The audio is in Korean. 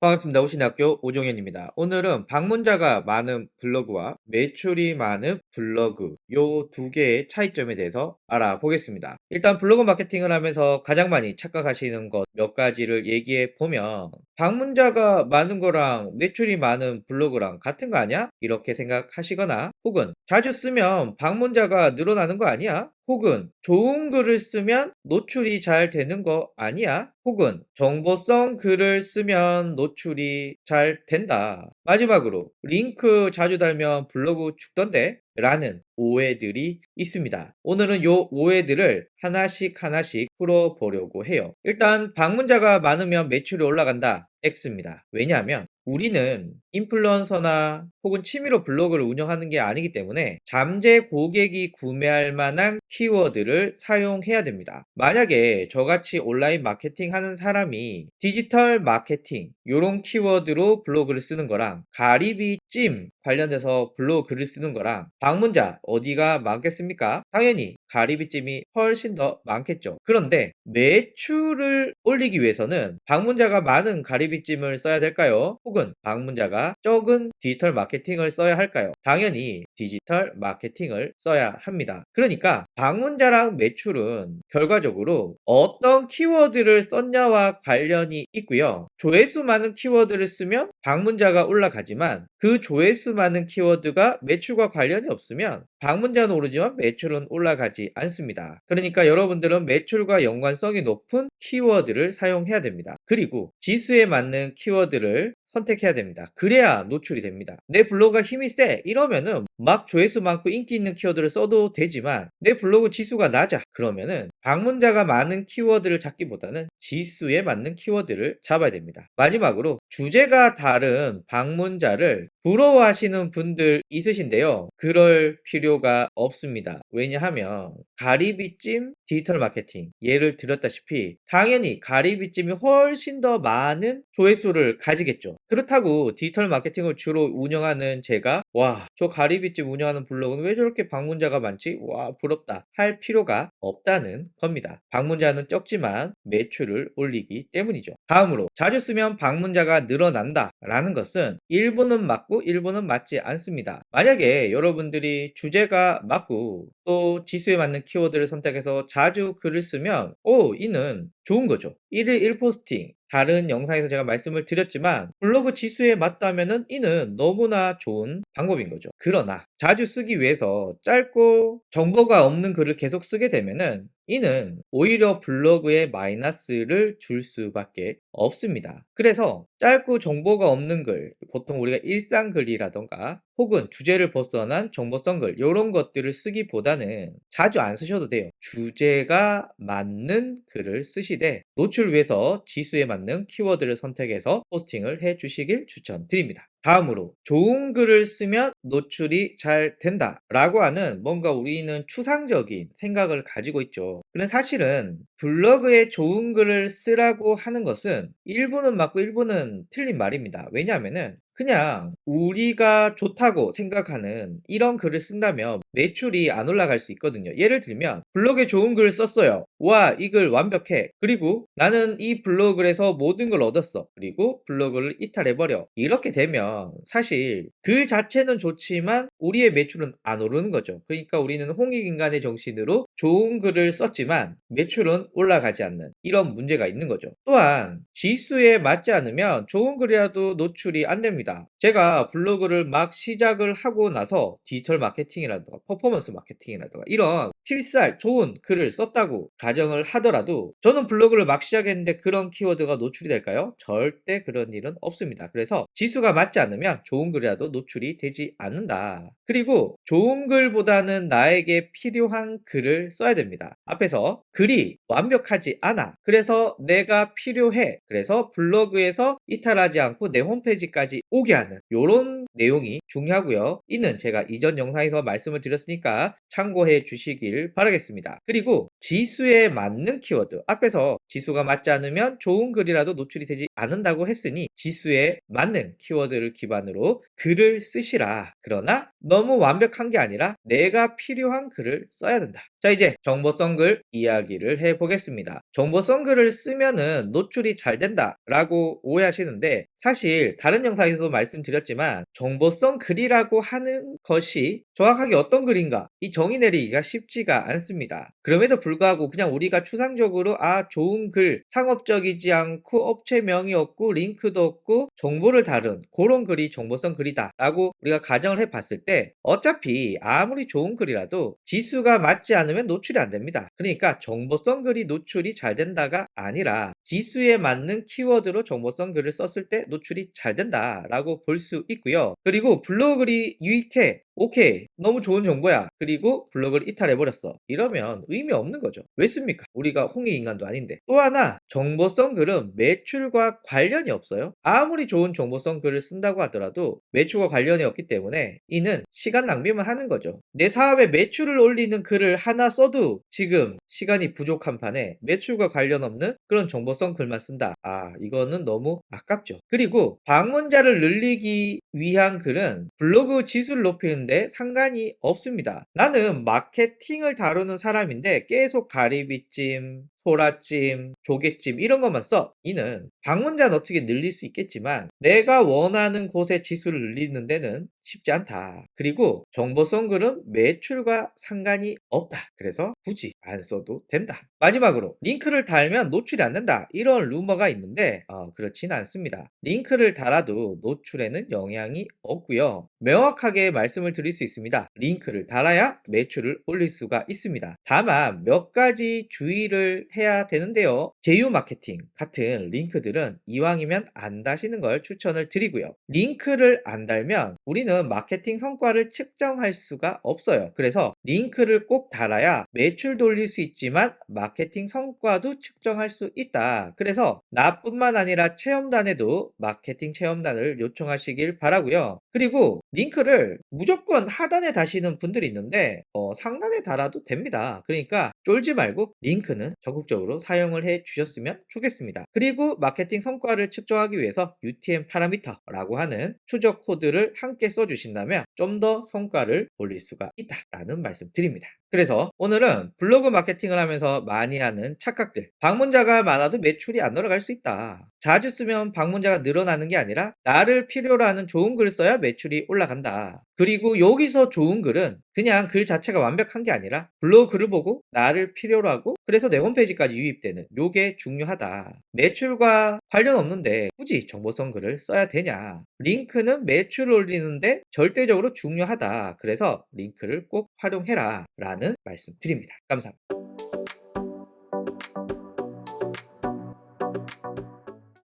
반갑습니다. 오신학교 오종현입니다. 오늘은 방문자가 많은 블로그와 매출이 많은 블로그 요 두 개의 차이점에 대해서 알아보겠습니다. 일단 블로그 마케팅을 하면서 가장 많이 착각하시는 것 몇 가지를 얘기해 보면 방문자가 많은 거랑 매출이 많은 블로그랑 같은 거 아니야? 이렇게 생각하시거나 혹은 자주 쓰면 방문자가 늘어나는 거 아니야? 혹은 좋은 글을 쓰면 노출이 잘 되는 거 아니야? 혹은 정보성 글을 쓰면 노출이 잘 된다. 마지막으로 링크 자주 달면 블로그 죽던데? 라는 오해들이 있습니다. 오늘은 요 오해들을 하나씩 하나씩 풀어보려고 해요. 일단 방문자가 많으면 매출이 올라간다. X입니다. 왜냐하면 우리는 인플루언서나 혹은 취미로 블로그를 운영하는 게 아니기 때문에 잠재 고객이 구매할 만한 키워드를 사용해야 됩니다. 만약에 저같이 온라인 마케팅 하는 사람이 디지털 마케팅 요런 키워드로 블로그를 쓰는 거랑 가리비 찜 관련돼서 블로그 글을 쓰는 거랑 방문자 어디가 많겠습니까? 당연히 가리비찜이 훨씬 더 많겠죠. 그런데 매출을 올리기 위해서는 방문자가 많은 가리비 찜을 써야 될까요? 혹은 방문자가 적은 디지털 마케팅을 써야 할까요? 당연히 디지털 마케팅을 써야 합니다. 그러니까 방문자랑 매출은 결과적으로 어떤 키워드를 썼냐와 관련이 있고요. 조회수 많은 키워드를 쓰면 방문자가 올라가지만 그 조회수 많은 키워드가 매출과 관련이 없으면 방문자는 오르지만 매출은 올라가지 않습니다. 그러니까 여러분들은 매출과 연관성이 높은 키워드를 사용해야 됩니다. 그리고 지수에 맞는 키워드를 선택해야 됩니다. 그래야 노출이 됩니다. 내 블로그가 힘이 세 이러면은 막 조회수 많고 인기 있는 키워드를 써도 되지만 내 블로그 지수가 낮아 그러면은 방문자가 많은 키워드를 찾기보다는 지수에 맞는 키워드를 잡아야 됩니다. 마지막으로 주제가 다른 방문자를 부러워하시는 분들 있으신데요. 그럴 필요가 없습니다. 왜냐하면 가리비찜 디지털 마케팅 예를 들었다시피 당연히 가리비찜이 훨씬 더 많은 조회수를 가지겠죠. 그렇다고 디지털 마케팅을 주로 운영하는 제가 와 저 가리비찜 운영하는 블로그는 왜 저렇게 방문자가 많지? 와 부럽다 할 필요가 없다는 겁니다. 방문자는 적지만 매출을 올리기 때문이죠. 다음으로 자주 쓰면 방문자가 늘어난다 라는 것은 일부는 맞고 일부는 맞지 않습니다. 만약에 여러분들이 주제가 맞고 또 지수에 맞는 키워드를 선택해서 자주 글을 쓰면 오 이는 좋은 거죠. 1일 1포스팅 다른 영상에서 제가 말씀을 드렸지만 블로그 지수에 맞다면은 이는 너무나 좋은 방법인 거죠. 그러나 자주 쓰기 위해서 짧고 정보가 없는 글을 계속 쓰게 되면은 이는 오히려 블로그에 마이너스를 줄 수밖에 없습니다. 그래서 짧고 정보가 없는 글, 보통 우리가 일상 글이라던가 혹은 주제를 벗어난 정보성 글 이런 것들을 쓰기보다는 자주 안 쓰셔도 돼요. 주제가 맞는 글을 쓰시되 노출을 위해서 지수에 맞는 키워드를 선택해서 포스팅을 해 주시길 추천드립니다. 다음으로 좋은 글을 쓰면 노출이 잘 된다 라고 하는 뭔가 우리는 추상적인 생각을 가지고 있죠. 근데 사실은 블로그에 좋은 글을 쓰라고 하는 것은 일부는 맞고 일부는 틀린 말입니다. 왜냐하면은 그냥 우리가 좋다고 생각하는 이런 글을 쓴다면 매출이 안 올라갈 수 있거든요. 예를 들면 블로그에 좋은 글을 썼어요. 와, 이 글 완벽해. 그리고 나는 이 블로그에서 모든 걸 얻었어. 그리고 블로그를 이탈해버려. 이렇게 되면 사실 글 자체는 좋지만 우리의 매출은 안 오르는 거죠. 그러니까 우리는 홍익인간의 정신으로 좋은 글을 썼지만 매출은 올라가지 않는 이런 문제가 있는 거죠. 또한 지수에 맞지 않으면 좋은 글이라도 노출이 안 됩니다. 제가 블로그를 막 시작을 하고 나서 디지털 마케팅이라든가 퍼포먼스 마케팅이라든가 이런 필살 좋은 글을 썼다고 가정을 하더라도 저는 블로그를 막 시작했는데 그런 키워드가 노출이 될까요? 절대 그런 일은 없습니다. 그래서 지수가 맞지 않으면 좋은 글이라도 노출이 되지 않는다. 그리고 좋은 글보다는 나에게 필요한 글을 써야 됩니다. 앞에서 글이 완벽하지 않아. 그래서 내가 필요해. 그래서 블로그에서 이탈하지 않고 내 홈페이지까지 오게 하는 이런 내용이 중요하고요. 이는 제가 이전 영상에서 말씀을 말씀드렸으니까 참고해 주시길 바라겠습니다. 그리고 지수에 맞는 키워드 앞에서 지수가 맞지 않으면 좋은 글이라도 노출이 되지 않는다고 했으니 지수에 맞는 키워드를 기반으로 글을 쓰시라. 그러나 너무 완벽한 게 아니라 내가 필요한 글을 써야 된다. 자 이제 정보성 글 이야기를 해보겠습니다. 정보성 글을 쓰면은 노출이 잘 된다 라고 오해하시는데 사실 다른 영상에서도 말씀드렸지만 정보성 글이라고 하는 것이 정확하게 어떤 글인가 이 정의 내리기가 쉽지가 않습니다. 그럼에도 불구하고 그냥 우리가 추상적으로 아 좋은 글 상업적이지 않고 업체명이 없고 링크도 없고 정보를 다룬 그런 글이 정보성 글이다 라고 우리가 가정을 해봤을 때 어차피 아무리 좋은 글이라도 지수가 맞지 않으면 노출이 안 됩니다. 그러니까 정보성 글이 노출이 잘 된다가 아니라 지수에 맞는 키워드로 정보성 글을 썼을 때 노출이 잘 된다라고 볼 수 있고요. 그리고 블로그 글이 유익해. 오케이. 너무 좋은 정보야. 그리고 블로그를 이탈해버렸어. 이러면 의미 없는 거죠. 왜 씁니까? 우리가 홍익 인간도 아닌데. 또 하나, 정보성 글은 매출과 관련이 없어요. 아무리 좋은 정보성 글을 쓴다고 하더라도 매출과 관련이 없기 때문에 이는 시간 낭비만 하는 거죠. 내 사업에 매출을 올리는 글을 하나 써도 지금 시간이 부족한 판에 매출과 관련 없는 그런 정보성 글만 쓴다. 아, 이거는 너무 아깝죠. 그리고 방문자를 늘리기 위한 글은 블로그 지수를 높이는 데 상관이 없습니다. 나는 마케팅을 다루는 사람인데 계속 가리비찜, 소라찜, 조개찜 이런 것만 써. 이는 방문자는 어떻게 늘릴 수 있겠지만 내가 원하는 곳의 지수를 늘리는 데는 쉽지 않다. 그리고 정보성 글은 매출과 상관이 없다. 그래서 굳이 안 써도 된다. 마지막으로 링크를 달면 노출이 안 된다. 이런 루머가 있는데 어, 그렇진 않습니다. 링크를 달아도 노출에는 영향이 없고요. 명확하게 말씀을 드릴 수 있습니다. 링크를 달아야 매출을 올릴 수가 있습니다. 다만 몇 가지 주의를 해야 되는데요. 제휴 마케팅 같은 링크들은 이왕이면 안 다시는 걸 추천을 드리고요. 링크를 안 달면 우리는 마케팅 성과를 측정할 수가 없어요. 그래서 링크를 꼭 달아야 매출 돌릴 수 있지만 마케팅 성과도 측정할 수 있다. 그래서 나뿐만 아니라 체험단에도 마케팅 체험단을 요청하시길 바라고요. 그리고 링크를 무조건 하단에 다시는 분들이 있는데 어, 상단에 달아도 됩니다. 그러니까 쫄지 말고 링크는 적극 적으로 사용을 해 주셨으면 좋겠습니다. 그리고 마케팅 성과를 측정하기 위해서 UTM 파라미터라고 하는 추적 코드를 함께 써주신다면 좀 더 성과를 올릴 수가 있다라는 말씀 드립니다. 그래서 오늘은 블로그 마케팅을 하면서 많이 하는 착각들. 방문자가 많아도 매출이 안 늘어갈 수 있다. 자주 쓰면 방문자가 늘어나는 게 아니라 나를 필요로 하는 좋은 글을 써야 매출이 올라간다. 그리고 여기서 좋은 글은 그냥 글 자체가 완벽한 게 아니라 블로그 글을 보고 나를 필요로 하고 그래서 내 홈페이지까지 유입되는 요게 중요하다. 매출과 관련 없는데 굳이 정보성 글을 써야 되냐. 링크는 매출을 올리는데 절대적으로 중요하다. 그래서 링크를 꼭 활용해라. 라는 말씀 드립니다. 감사합니다.